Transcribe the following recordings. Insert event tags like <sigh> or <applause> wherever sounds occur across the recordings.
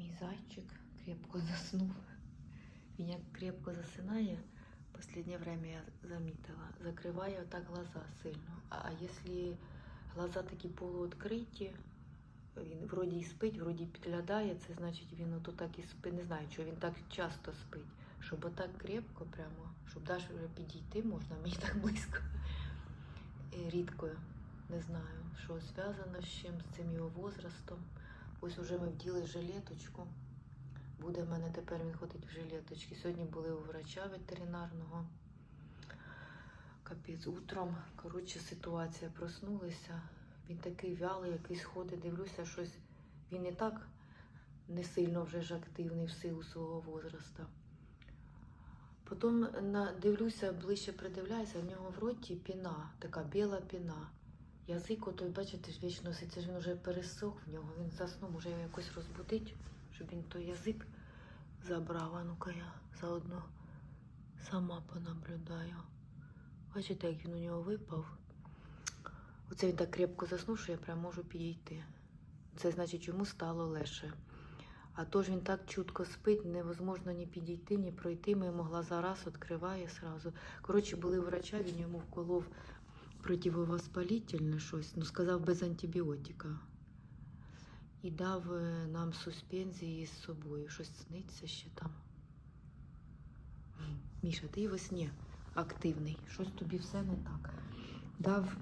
Мій зайчик крепко заснув. Він як крепко засинає, останнє время я замітила, закриває отак глаза сильно. А якщо глаза такі полуоткриті, він вроді і спить, вроді підглядає, це значить він ото так і спить. Не знаю, що він так часто спить. Щоб отак крепко прямо, щоб навіть вже підійти можна, мені так близько. Рідко, не знаю, що зв'язано з чим, з цим його возрастом. Ось уже ми вділи жилеточку. Буде в мене тепер він ходить в жилеточці. Сьогодні були у врача ветеринарного. Капець утром. Коротше, ситуація проснулися. Він такий вялий, якийсь ходить, дивлюся, щось. Він і так не сильно вже ж активний в силу свого возраста. Потім дивлюся, ближче придивляюся, в нього в роті піна, така біла піна. Язик, отой, бачите, ж вічно носиться, він вже пересох в нього, він заснув, може його якось розбудить, щоб він той язик забрав. А ну-ка я заодно сама понаблюдаю. Бачите, як він у нього випав. Оце він так крепко заснув, що я прям можу підійти. Це значить, йому стало легше. А то ж він так чутко спить, невозможно ні підійти, ні пройти. Ми йому глаза раз відкриває сразу. Коротше, були врача, він йому вколов противовоспалительне щось, ну сказав без антибіотика. І дав е, нам суспензії з собою. Щось сниться ще там. Міша, ти во сні активний. Щось тобі все не так. Дав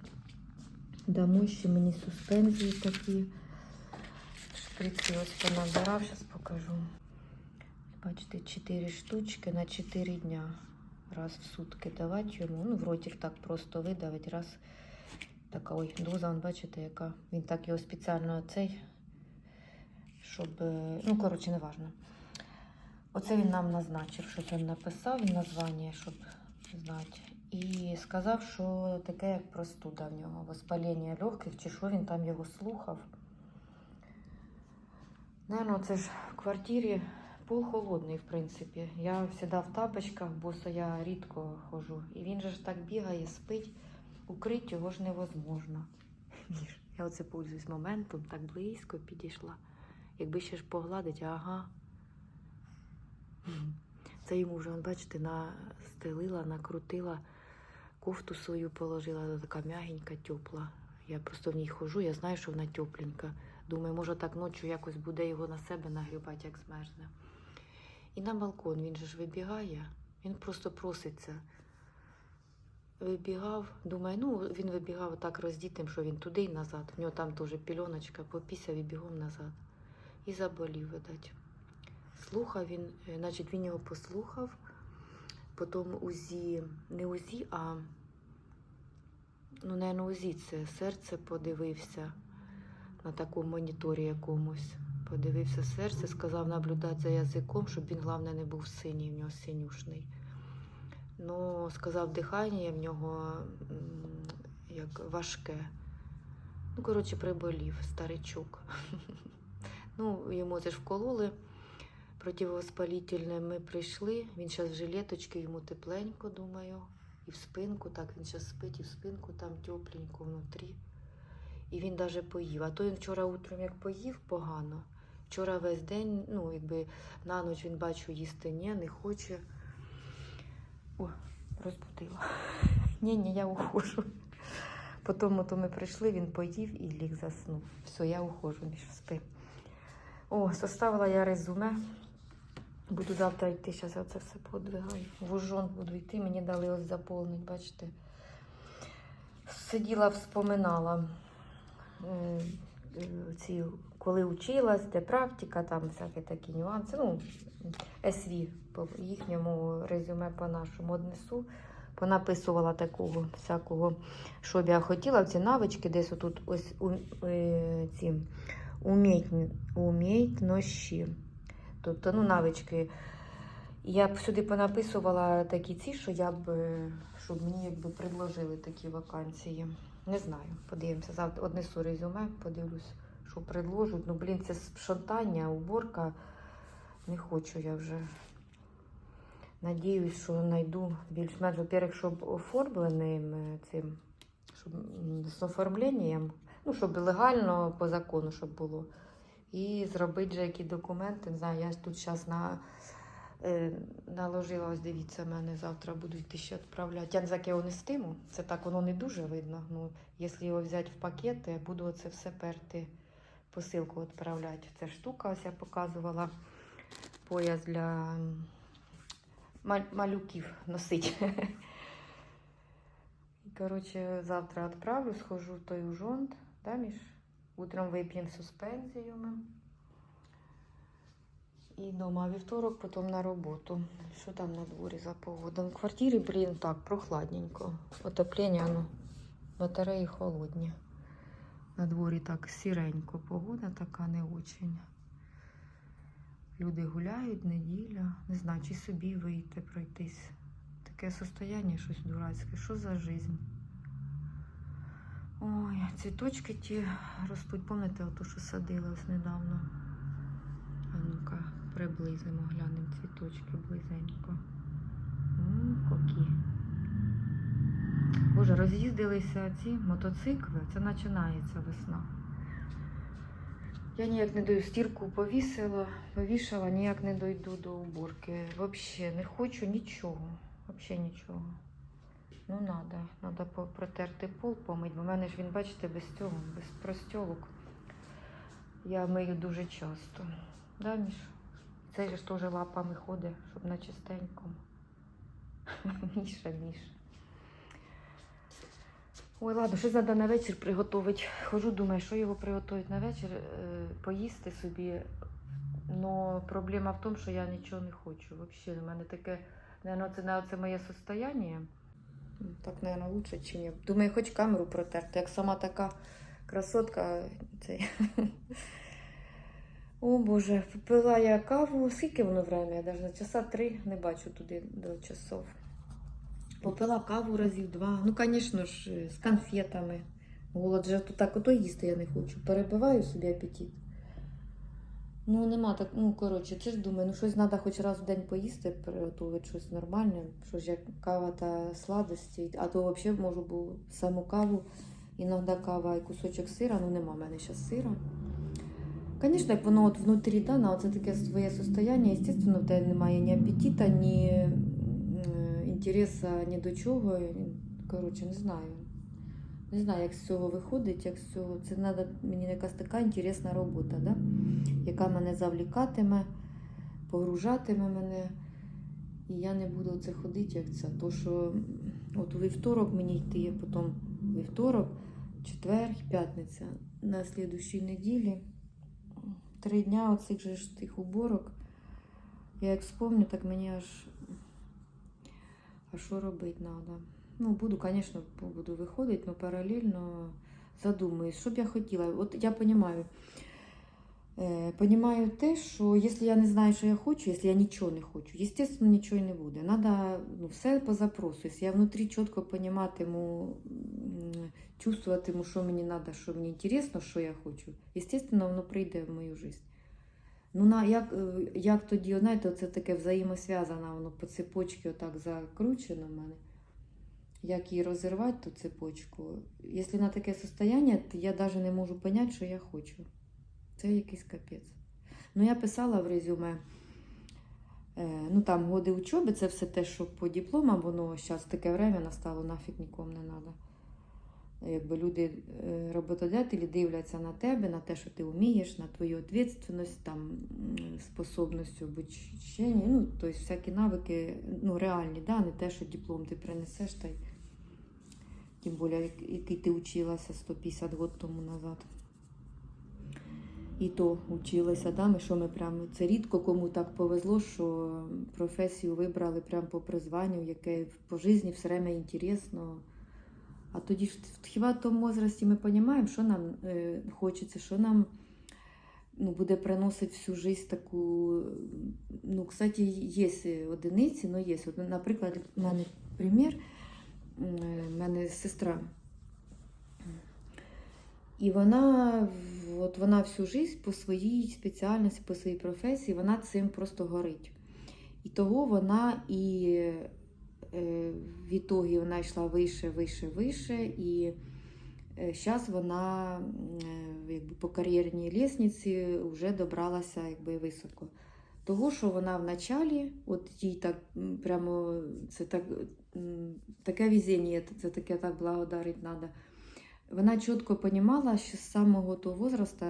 дамо ще мені суспензії такі. Шприці ось понабирав, зараз покажу. Бачите, 4 штучки на 4 дня. Раз в сутки давати йому. Ну, в ротик так просто видавить. Раз така ой, доза, бачите, яка. Він так його спеціально цей, щоб. е, Ну, коротше, не важно. Оце він нам назначив, що він написав, названня, щоб знати. І сказав, що таке як простуда в нього, воспалення легких, чи що він там його слухав. Наверно, це ж в квартирі пол холодний, в принципі. Я завжди в тапочках, бо я рідко ходжу. І він же ж так бігає, спить. Укрити його ж невозможно. <laughs> Я оце пользуюсь моментом, так близько підійшла. Якби ще ж погладить, ага. Це йому вже, бачите, настелила, накрутила, кофту свою положила, така м'ягенька, тепла. Я просто в ній хожу, я знаю, що вона тепленька. Думаю, може так ночі якось буде його на себе нагрібати, як змерзне. І на балкон він же ж вибігає, він просто проситься. Вибігав, думаю, ну він вибігав так роздітим, що він туди й назад. В нього там теж пільоночка, попісяв і бігом назад. І заболів, видать. Слухав він, е, значить, він його послухав. Потім УЗІ, не УЗІ, а ну, не УЗІ це серце подивився на такому моніторі якомусь. Подивився серце, сказав наблюдати за язиком, щоб він, головне, не був синій, в нього синюшний. Ну, сказав, дихання в нього як важке. Ну, коротше, приболів старичок. <laughs> Ну, йому це ж вкололи противовоспалительне. Ми прийшли. Він зараз в жилеточці, йому тепленько, думаю. І в спинку, так він зараз спить, і в спинку там тепленько внутрі. І він навіть поїв. А то він вчора утром як поїв погано. Вчора весь день, ну, якби на ніч він бачу, їсти ні, не хоче. О, розбудила. <laughs> Ні, ні, я ухожу. Потім то ми прийшли, він поїв і ліг заснув. Все, я ухожу, Міш, спи. О, составила я резюме. Буду завтра йти, зараз я це все подвигаю. В ужон буду йти, мені дали ось заповнити, бачите. Сиділа, вспоминала е, ці, коли училась, де практика, там всякі такі нюанси. Ну, СВ по їхньому резюме по нашому однесу. Понаписувала такого всякого, що б я хотіла. Ці навички десь отут ось у, е, ці уміть. Тобто, ну, навички. Я б сюди понаписувала такі ці, що я б, е, щоб мені якби предложили такі вакансії. Не знаю, подивимося. Завтра однесу резюме, подивлюсь, що предложать. Ну, блін, це шантання, уборка. Не хочу я вже. Надіюсь, що знайду більш-менш, во-первых, щоб оформленим е, цим, щоб з оформленням, ну, щоб легально по закону, щоб було. і зробити же які документи. Не знаю, я тут зараз на, наложила, ось дивіться, мене завтра будуть ще відправляти. Я не знаю, я його нестиму. Це так воно не дуже видно. Ну, якщо його взяти в пакет, то я буду оце все перти, посилку відправляти. Це штука, ось я показувала пояс для малюків носить. Коротше, завтра відправлю, схожу в той ужонт, да, Міш? Утром вип'ємо суспензію ми. І дома вівторок, потім на роботу. Що там на дворі за погода? В квартирі, блін, так, прохладненько. Отоплення, ну, батареї холодні. На дворі так сіренько, погода така не очень. Люди гуляють, неділя. Не знаю, чи собі вийти, пройтись. Таке состояние щось дурацьке. Що за жизнь? Ой, цвіточки ті ростуть. Пам'ятаєте, ото, що садила ось недавно. А ну-ка, приблизимо, глянемо цвіточки близенько. М. Боже, роз'їздилися ці мотоцикли, це починається весна. Я ніяк не дою стірку повісила, повішала, ніяк не дойду до уборки. Взагалі не хочу нічого. Взагалі нічого. Ну. Надо по- протерти пол, помить, бо в мене ж він, бачите, без цього, без простьолок. Я мию дуже часто. Да, Міш? Же ж теж лапами ходить, щоб на чистенькому. <laughs> Міша, Міша. Ой, ладно, щось треба на вечір приготувати. Хожу, думаю, що його приготувати на вечір, е, поїсти собі. Но проблема в тому, що я нічого не хочу. Взагалі, у мене таке, наверное, це, на- це моє состояние. Так, наверное, лучше, чи ні. Думаю, хоч камеру протерти, як сама така красотка. Цей. <laughs> О Боже, пила я каву. Скільки воно время? Я навіть часа три не бачу туди до часов. Попила каву разів два. Ну, звісно ж, з конфетами. Голод же тут так ото їсти я не хочу. Перебиваю собі апетит. Ну, нема так, ну коротше, це ж думаю, ну щось треба хоч раз в день поїсти, приготувати щось нормальне, що ж як кава та сладості, а то взагалі можу було саму каву, іноді кава і кусочок сира, ну нема в мене зараз сира. Звісно, як воно от внутрі да, на це таке своє состояння, звісно, в тебе немає ні апетита, ні інтересу ні до чого. Коротше, не знаю. Не знаю, як з цього виходить, як з цього. Це треба мені якась така інтересна робота, да? яка мене завлікатиме, погружатиме мене. І я не буду це ходити, як це. То, що от у вівторок мені йти, потім вівторок, четвер, п'ятниця на слідущій неділі. Три дня оцих же ж тих уборок. Я як вспомню, так мені аж. А що робити треба? Ну, буду, звісно, буду виходити, але паралельно задумаюсь, що б я хотіла. От я розумію. Е, Понімаю те, що якщо я не знаю, що я хочу, якщо я нічого не хочу, звісно, нічого не буде. Надо ну, все по запросу. Якщо я внутрі чітко поніматиму, чувствуватиму, що мені треба, що мені інтересно, що я хочу, звісно, воно прийде в мою життя. Ну, на, як, е, як тоді, знаєте, це таке взаємосв'язане, воно по цепочці отак закручено в мене. Як її розірвати, ту цепочку. Якщо на таке состояние, то я навіть не можу зрозуміти, що я хочу. Це якийсь капець. Ну, я писала в резюме, е, ну там годи учоби, це все те, що по дипломам, воно зараз таке время настало, нафіг нікому не треба. Якби люди, е, роботодателі дивляться на тебе, на те, що ти вмієш, на твою відповідальність, там, способність обучення, ну, тобто всякі навики ну, реальні, да? не те, що диплом ти принесеш, та й тим більше, який ти училася 150 років тому назад. І то училася, да? ми, що ми прямо, це рідко кому так повезло, що професію вибрали прямо по призванню, яке по житті все время інтересно. А тоді ж хіба в тому возрасті ми розуміємо, що нам е, хочеться, що нам ну, буде приносити всю життя таку. Ну, кстати, є одиниці, але є. От, наприклад, у мене примір, в мене сестра. І вона, от вона всю життя по своїй спеціальності, по своїй професії, вона цим просто горить. І того вона і е, в ітогі вона йшла вище, вище, вище. І Зараз вона е, якби, по кар'єрній лісниці вже добралася якби, високо. Того, що вона в началі, от їй так прямо це так, таке везіння, це таке так благодарить треба. Вона чітко розуміла, що з самого того возрасту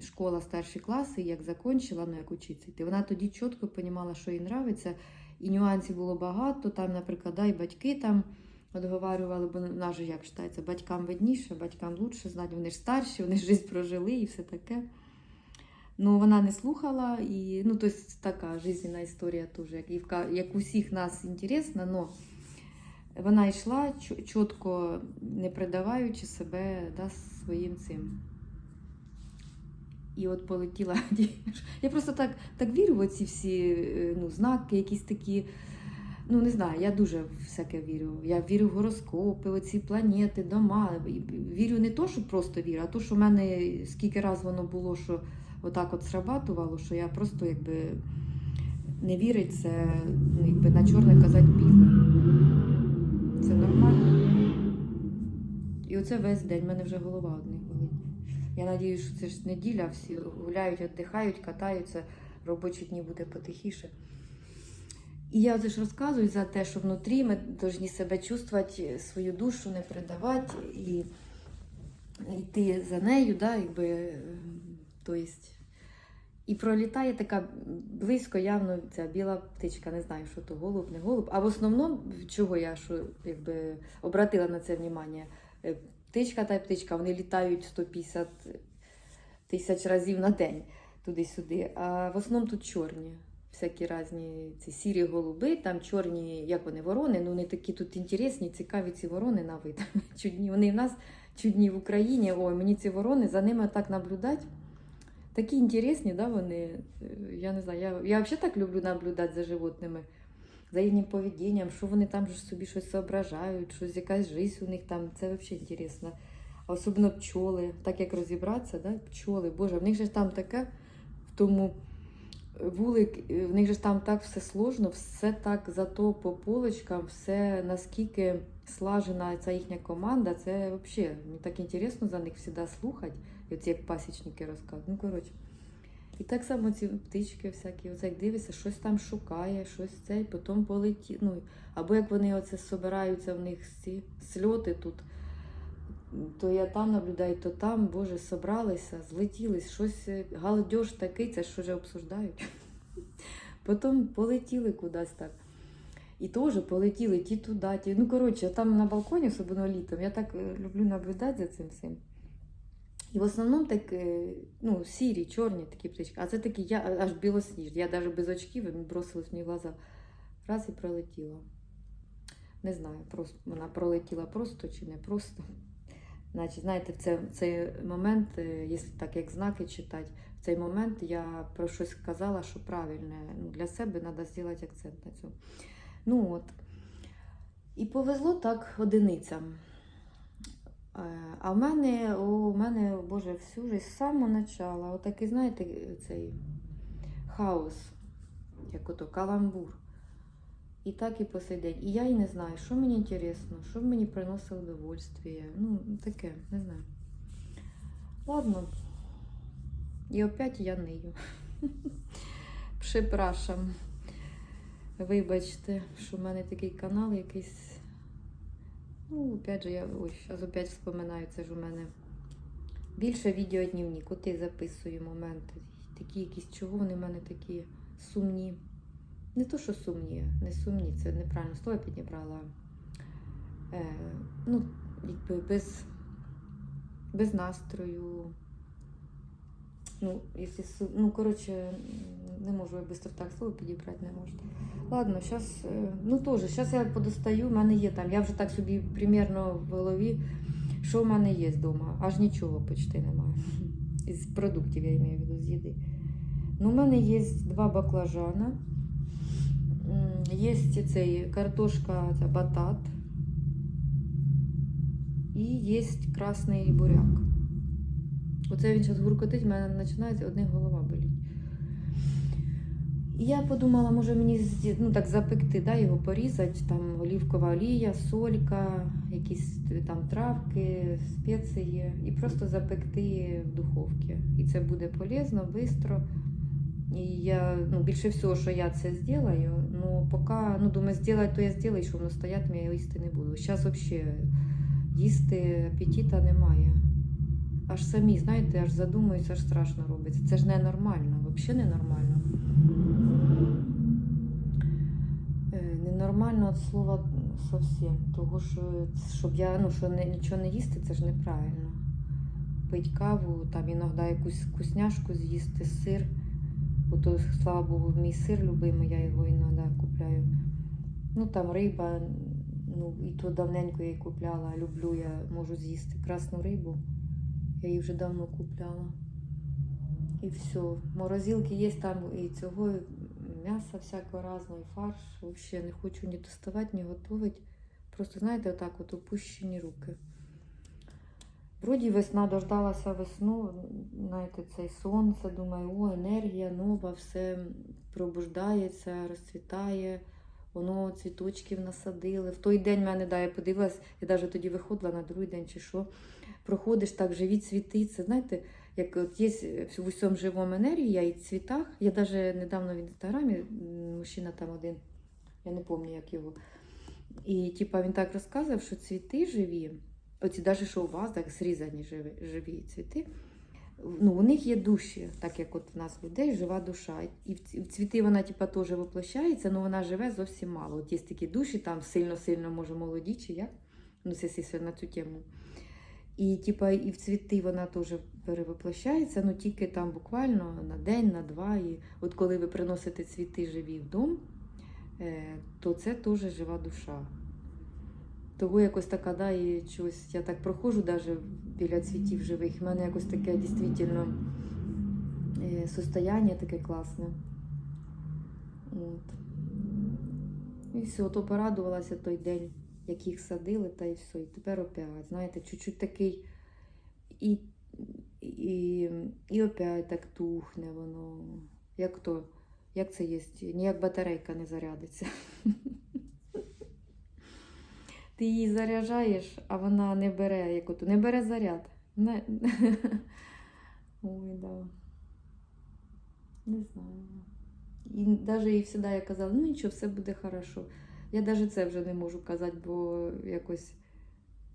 школа старші класи, як закінчила, ну як учиться вона тоді чітко розуміла, що їй подобається, і нюансів було багато. Там, наприклад, да, і батьки там відговарювали, бо в же як вважається, батькам видніше, батькам лучше знати, вони ж старші, вони ж життя прожили і все таке. Ну, вона не слухала, і ну, тобто така жизненна історія теж, як, і як у всіх нас інтересна, але вона йшла чітко не придаваючи себе да, своїм цим. І от полетіла. <laughs> Я просто так, так вірю в ці всі е, ну, знаки, якісь такі. Ну, не знаю, я дуже всяке вірю. Я вірю в гороскопи, оці планети, дома. Вірю не то, що просто вірю, а то, що в мене скільки раз воно було, що отак от срабатувало, що я просто якби не вірить, це ну, якби на чорне казати біле. Це нормально. І оце весь день, в мене вже голова одних. Я надіюсь, що це ж неділя, всі гуляють, віддихають, катаються, робочі дні буде потихіше. І я ж розказую за те, що внутрі ми повинні себе чувствувати, свою душу не предавати і йти за нею, да, якби, е, то. І пролітає така близько, явно ця біла птичка, не знаю, що то голуб, не голуб. А в основному, чого я що, якби, обратила на це внимання, е, птичка та птичка, вони літають 150 тисяч разів на день туди-сюди. А в основному тут чорні. Всякі різні ці сірі голуби, там чорні, як вони, ворони, ну вони такі тут інтересні, цікаві ці ворони на вид. <laughs> Чудні. Вони в нас чудні в Україні. Ой, мені ці ворони, за ними так наблюдати. Такі інтересні, да, вони. Е, Я не знаю, я, я взагалі так люблю наблюдати за животними, за їхнім поведінням, що вони там ж собі щось зображають, щось якась жизнь у них там. Це взагалі інтересно. Особливо пчоли, так як розібратися, да? пчоли, Боже, в них же ж там таке в тому вулик, в них же ж там так все сложно, все так зато по полочкам, все наскільки слажена ця їхня команда, це взагалі так інтересно за них завжди слухати. І оці як пасічники розказують. Ну, коротше. І так само ці птички всякі, оце як дивишся, щось там шукає, щось цей, потім полетить. Ну, або як вони оце собираються, в них ці сльоти тут. То я там наблюдаю, то там, Боже, собралися, злетілись, щось е, галдеж такий, це ж вже обсуждають. <laughs> Потім полетіли кудись так. І теж полетіли ті туди, ті. Ну, коротше, там на балконі, особливо літом, я так е, люблю наблюдати за цим всім. І в основному так, ну, сірі, чорні такі птички, а це такі я, аж білосніжні. Я навіть без очків бросилась мені в глаза. Раз і пролетіла. Не знаю, просто, вона пролетіла просто чи не просто. <laughs> Значить, знаєте, в цей, в цей момент, якщо так як знаки читати, в цей момент я про щось сказала, що правильне. Ну, для себе треба зробити акцент на цьому. Ну от. І повезло так одиницям. Е, А в мене, о, мене, Боже, всю жизнь з самого начала, отакий, знаєте, цей хаос, як ото каламбур. І так і по сей день. І я і не знаю, що мені інтересно, що мені приносить удовольствие. Ну, таке, не знаю. Ладно. І опять я нию. <laughs> Припрашам. Вибачте, що в мене такий канал якийсь. Ну, опять же, я ось зараз опять вспоминаю, це ж у мене більше відеодневник. От я записую моменти. Такі якісь, чого вони в мене такі сумні. Не то, що сумні, не сумні, це неправильно слово підібрала. Е, ну, якби без, без настрою. Ну, якщо, ну, коротше, не можу я швидко так слово підібрати, не можу. Ладно, зараз, ну теж, зараз я подостаю, в мене є там. Я вже так собі примірно в голові, що в мене є вдома. Аж нічого почти немає. Із продуктів я маю в виду, з їди. Ну, у мене є два баклажана. Є цей картошка, це батат. І є красний буряк. Оце він зараз гуркотить, в мене починається одне голова. І я подумала, може мені ну, так запекти, да, його порізати, там олівкова олія, солька, якісь там травки, спеції, і просто запекти в духовці. І це буде полезно, швидко. І я, ну, більше всього, що я це зроблю, ну, поки, ну, думаю, зробити, то я зроблю, що воно стоять, я їсти не буду. Зараз взагалі їсти апетита немає. Аж самі, знаєте, аж задумуюся, аж страшно робиться. Це ж ненормально, взагалі ненормально. Е, Ненормально від слова зовсім. Того, що щоб я ну, що не, нічого не їсти, це ж неправильно. Пить каву, там іноді якусь вкусняшку з'їсти, сир. Ото, слава Богу, мій сир любимий, я його іноді купляю. Ну там риба, ну і то давненько я її купляла. Люблю, я можу з'їсти красну рибу. Я її вже давно купляла. І все. Морозилки є там і цього і м'яса всякого разного, і фарш. Взагалі не хочу ні доставати, ні готувати. Просто, знаєте, отак от опущені руки. Вроді весна дождалася весну, знаєте, цей сонце, думаю, о, енергія нова, все пробуждається, розцвітає, воно цвіточків насадили. В той день мене, да, я подивилась, я навіть тоді виходила на другий день чи що. Проходиш так, живі цвіти. Це знаєте, як от є в усьому живому енергія і цвітах. Я навіть недавно в інстаграмі, мужчина там один, я не пам'ятаю, як його. І типа він так розказував, що цвіти живі, оці навіть що у вас, так зрізані живі, живі цвіти. Ну, у них є душі, так як от в нас людей жива душа. І в цвіти вона типа, теж воплощається, але вона живе зовсім мало. От є такі душі, там сильно-сильно, може, молоді чи як. Ну, це на цю тему. І типа, і в цвіти вона теж перевоплощається, ну тільки там буквально на день, на два. І от коли ви приносите цвіти живі в дом, е, то це теж жива душа. Того якось така, да, і щось, я так проходжу навіть біля цвітів живих. в мене якось таке дійсно е, состояння таке класне. От. І все, то порадувалася той день, як їх садили, та і все. І тепер опять, знаєте, чуть-чуть такий і, і, і опять так тухне воно. Як то, як це є? Ніяк батарейка не зарядиться. Ти її заряджаєш, а вона не бере, як ото, не бере заряд. Не... Ой, да. Не знаю. І навіть і завжди я казала, ну нічого, все буде хорошо. Я навіть це вже не можу казати, бо якось,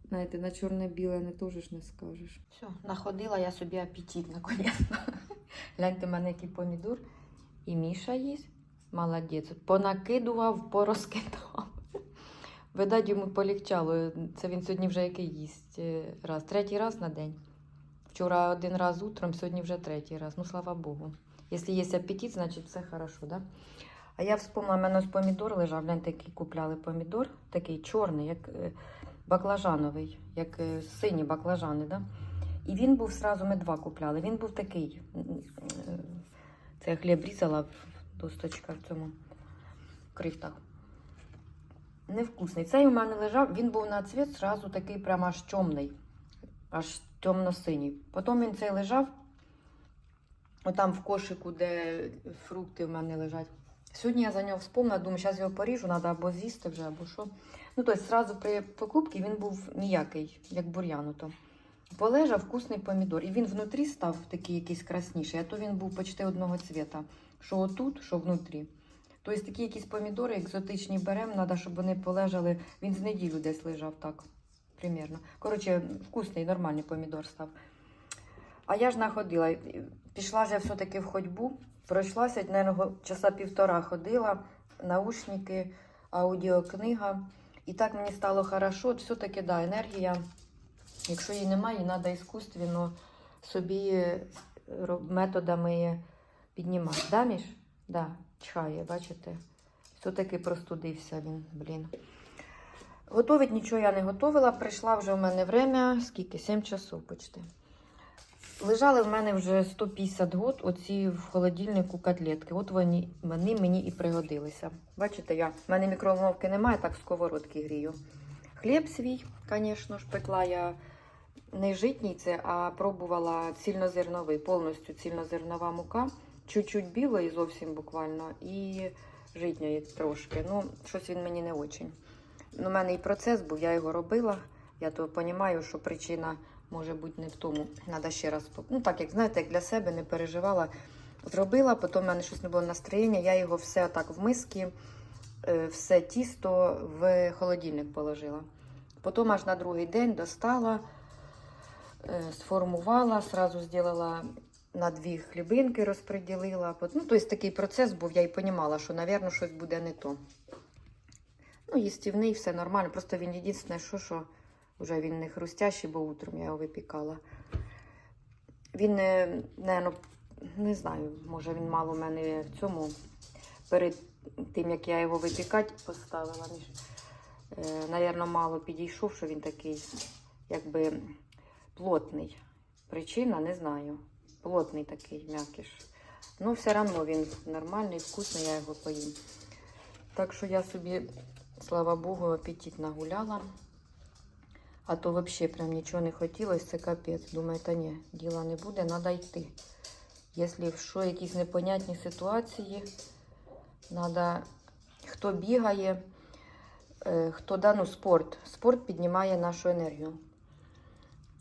знаєте, на чорне-біле не теж не скажеш. Все, находила я собі апетит, наконець. <laughs> Гляньте, мене який помідор. І Міша їсть. Молодець. Понакидував, порозкидав. <laughs> Видать, йому полегчало. Це він сьогодні вже який їсть е, раз. Третій раз на день. Вчора один раз утром, сьогодні вже третій раз. Ну, слава Богу. Якщо є апетит, значить все хорошо, да? А я вспомнила, в мене помідор лежав, гляньте, який купляли помідор, такий чорний, як е, баклажановий, як е, сині баклажани, да? І він був сразу, ми два купляли. Він був такий. Це я хліб різала в досточках в цьому крихтах. Невкусний. Цей у мене лежав, він був на цвіт зразу такий прямо аж темний, аж темно-синій. Потім він цей лежав, отам в кошику, де фрукти в мене лежать. Сьогодні я за нього вспомнила, думаю, зараз його поріжу, треба або з'їсти вже, або що. Ну, тобто, зразу при покупці він був ніякий, як бур'ян. ото. Полежав вкусний помідор. І він внутрі став такий якийсь красніший, а то він був почти одного цвіта. Що отут, що внутрі. Тобто такі якісь помідори екзотичні беремо, треба, щоб вони полежали. Він з неділю десь лежав так. Примірно. Коротше, вкусний, нормальний помідор став. А я ж находила. Пішла ж я все-таки в ходьбу. Пройшлася, мабуть, часа півтора ходила, наушники, аудіокнига. І так мені стало хорошо. Все-таки, да, енергія. Якщо її немає, її треба іскусственно собі е, методами піднімати. Да, Міш? Да, чхає, бачите? Все-таки простудився він, блін. Готовить нічого я не готувала. Прийшла вже в мене время, скільки? 7 часов почти. Лежали в мене вже 150 год оці в холодильнику котлетки. От вони, вони мені і пригодилися. Бачите, я, в мене мікроволновки немає, так сковородки грію. Хліб свій, звісно ж, пекла я не житній це, а пробувала цільнозерновий, повністю цільнозернова мука. чуть-чуть білої зовсім буквально і житньої трошки. Ну, щось він мені не очень. Ну, у мене і процес був, я його робила. Я то розумію, що причина може бути не в тому. Треба ще раз. Ну, так, як знаєте, як для себе не переживала. Зробила, потім в мене щось не було настроєння, я його все отак в миски, е, все тісто в холодильник положила. Потім аж на другий день достала, е, сформувала, сразу зробила на дві хлібинки, розподілила. Ну, тобто такий процес був, я й розуміла, що, мабуть, щось буде не то. Ну, їстівний, все нормально. Просто він єдине, що, що вже він не хрустящий, бо утром я його випікала. Він, не, не знаю, може він мало в мене в цьому перед тим, як я його випікати поставила. Е, Навірно, мало підійшов, що він такий, якби плотний. Причина не знаю. Плотний такий м'якіш. Ну, все одно він нормальний, вкусний, я його поїм. Так що я собі, слава Богу, апетит нагуляла. А то взагалі прям нічого не хотілося, це капець. Думаю, та ні, діла не буде, треба йти. Якщо що, якісь непонятні ситуації, треба, хто бігає, е, хто да, ну, спорт. Спорт піднімає нашу енергію.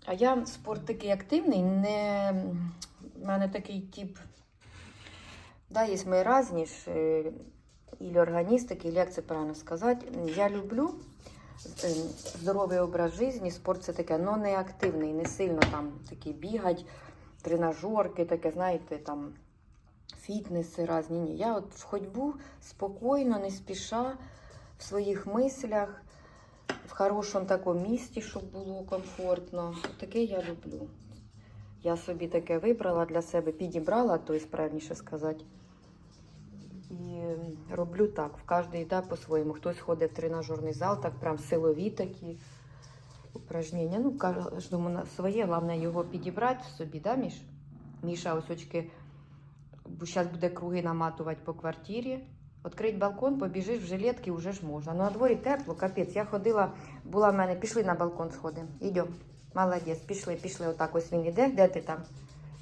А я спорт такий активний, не... в мене такий тип. Да, є ми різні ж, е, ілі органістики, як це правильно сказати. Я люблю здоровий образ життя, спорт це таке, але не активний, не сильно там такий бігать, тренажерки, таке, знаєте, там фітнеси різні. Ні. Я от в ходьбу спокійно, не спіша, в своїх мислях, в хорошому такому місті, щоб було комфортно. Таке я люблю. Я собі таке вибрала для себе, підібрала, то є правильніше сказати. Роблю так, в кожний да, по-своєму. Хтось ходить в тренажерний зал, так прям силові такі упражнення. Ну, кожному своє, головне його підібрати собі, да, Міш? Міша ось очки, бо зараз буде круги наматувати по квартирі. Відкрить балкон, побіжиш в жилетки, вже ж можна. Ну, на дворі тепло, капець. Я ходила, була в мене, пішли на балкон сходимо. Ідемо. Молодець, пішли, пішли. Отак ось він іде. Де ти там?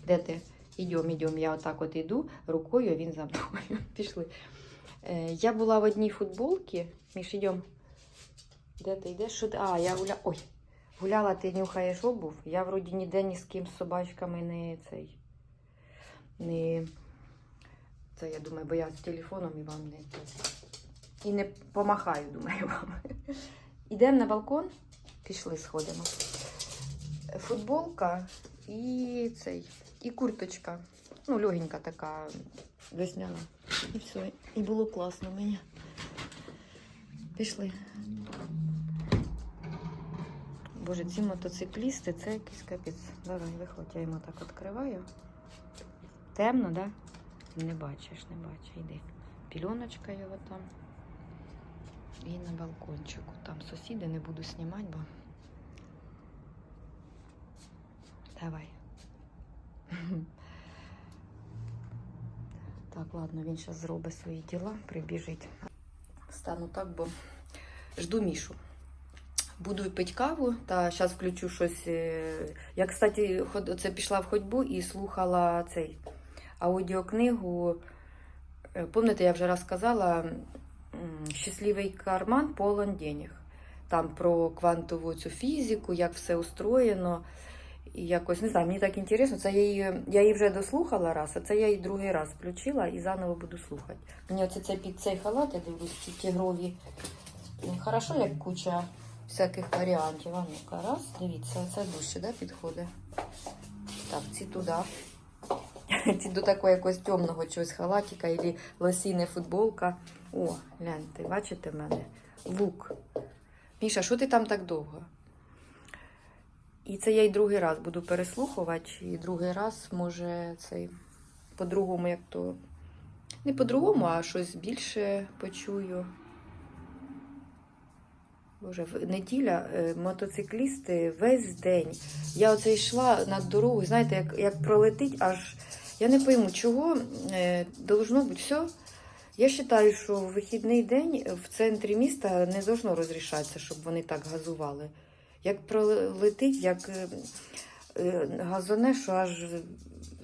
Де ти? Ідем, ідем. Я отак от іду рукою, а він за мною. <laughs> Пішли. Е, я була в одній футболці. Міш, ідем. Де ти йдеш? Що ти? А, я гуля... Ой, гуляла, ти нюхаєш обув. Я вроді ніде ні з ким з собачками не цей. Не... Це я думаю, бо я з телефоном і вам не і не помахаю, думаю вам. Ідемо на балкон, пішли, сходимо. Футболка і цей, і курточка. Ну, легенька така весняна. І все. І було класно мені. Пішли. Боже, ці мотоциклісти це якийсь капець. Давай, виходь, я йому так відкриваю. Темно? Да? Не бачиш, не бачиш. Йди. Пільоночка його там. І на балкончику. Там сусіди не буду знімати, бо. Давай. <laughs> Так, ладно, він зараз зробить свої діла, прибіжить. Стану так, бо жду Мішу. Буду пити каву, та зараз включу щось. е, Я, кстати, оце пішла в ходьбу і слухала цей аудіокнигу. Е, Помните, я вже раз сказала Щасливий карман полон денег. Там про квантову цю фізику, як все устроєно. Якось не знаю, мені так інтересно. Це я її, я її вже дослухала раз, а це я її другий раз включила і заново буду слухати. Мені оце цей під цей халат, я дивлюсь, ці тігрові. Хорошо, як куча всяких варіантів. А ну-ка, раз, дивіться, це дужче, да, підходить. Так, ці туди. Ці до такого якогось темного чогось халатика або лосіна футболка. О, гляньте, бачите в мене? Лук. Міша, що ти там так довго? І це я й другий раз буду переслухувати, і другий раз, може, цей по-другому, як то. Не по-другому, а щось більше почую. Боже, в- неділя, е, мотоциклісти весь день. Я оце йшла над дорогою, знаєте, як, як пролетить, аж я не пойму, чого е, должно бути все. Я вважаю, що в вихідний день в центрі міста не должно розрішатися, щоб вони так газували. Як пролетить, як е, е, газоне, що аж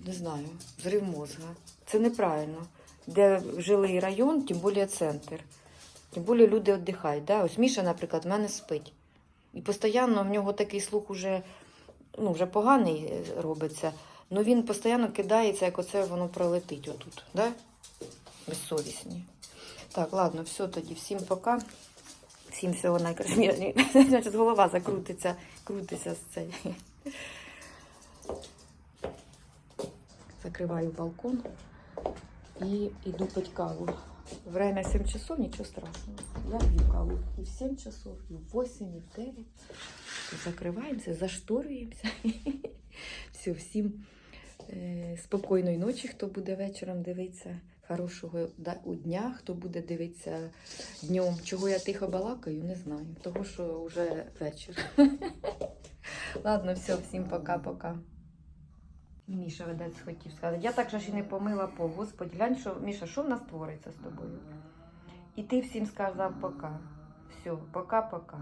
не знаю, зрив мозга. Це неправильно. Де жилий район, тим більше центр. Тим більше люди віддихають. Да? Ось Міша, наприклад, в мене спить. І постійно в нього такий слух уже, ну, вже поганий е, робиться. Ну він постійно кидається, як оце воно пролетить отут. Да? Безсовісні. Так, ладно, все тоді. Всім пока. Всім всього. <laughs> Значить, голова закрутиться, крутиться з цей. Закриваю балкон і йду пить каву. Время 7 часов, нічого страшного. Я п'ю каву і в 7 часов, і в 8, і в 9. Закриваємося, зашторюємося. <laughs> Все, всім е, спокійної ночі, хто буде вечором дивитися. Хорошого дня, хто буде дивитися днем. Чого я тихо балакаю, не знаю. Того, що вже вечір. <laughs> Ладно, все, всім пока-пока. Міша ведець хотів сказати. Я так же і не помила по Господь. Глянь, що Міша, що в нас твориться з тобою? І ти всім сказав пока. Все, пока-пока.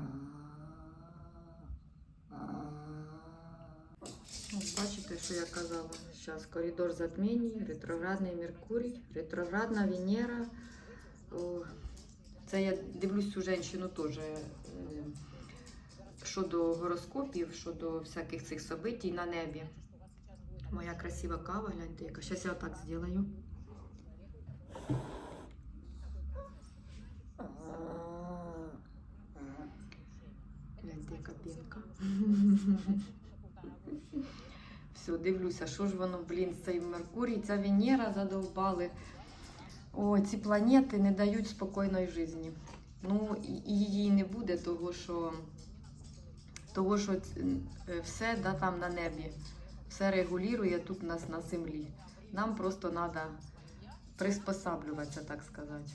Бачите, що я казала. Зараз коридор затмінь, ретроградний Меркурій, ретроградна Венера. Це я дивлюсь цю жінку теж. е, Щодо гороскопів, щодо всяких цих событий на небі. Моя красива кава, гляньте, яка. Зараз я отак зроблю. Гляньте, яка пінка. <laughs> Все, дивлюся, що ж воно, блін, цей Меркурій, ця Венера задовбали. О, ці планети не дають спокійної житті. Ну, і її не буде, того що, того, що е, все да, там на небі, все регулює тут нас на землі. Нам просто треба приспосаблюватися, так сказати.